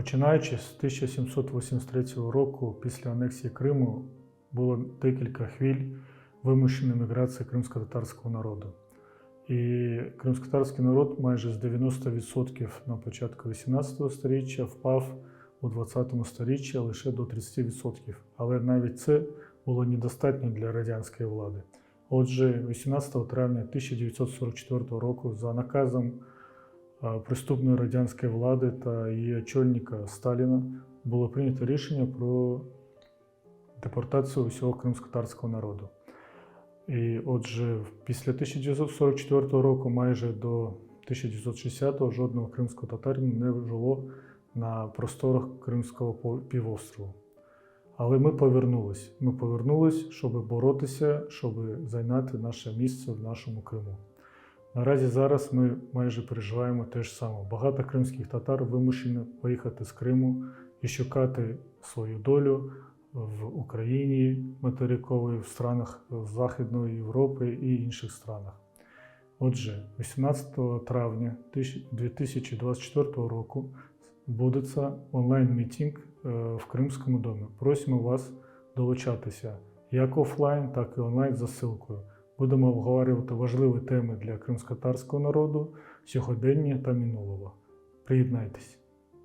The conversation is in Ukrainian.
Починаючи з 1783 року, після анексії Криму, було декілька хвиль вимушеної міграції кримсько-татарського народу. І кримсько-татарський народ майже з 90% на початку 18 століття впав у 20 сторіччі лише до 30%. Але навіть це було недостатньо для радянської влади. Отже, 18 травня 1944 року за наказом приступної радянської влади та її очільника Сталіна було прийнято рішення про депортацію усього кримсько-татарського народу. І отже, після 1944 року, майже до 1960-го, жодного кримського татарина не жило на просторах Кримського півострову. Але ми повернулись. Ми повернулись, щоб боротися, щоб зайняти наше місце в нашому Криму. Наразі зараз ми майже переживаємо те ж саме. Багато кримських татар вимушені поїхати з Криму і шукати свою долю в Україні материковій, в странах Західної Європи і інших странах. Отже, 18 травня 2024 року відбудеться онлайн-мітінг е, в Кримському домі. Просимо вас долучатися як офлайн, так і онлайн за ссылкою. Будемо обговорювати важливі теми для кримськотарського народу, сьогодення та минулого. Приєднайтесь!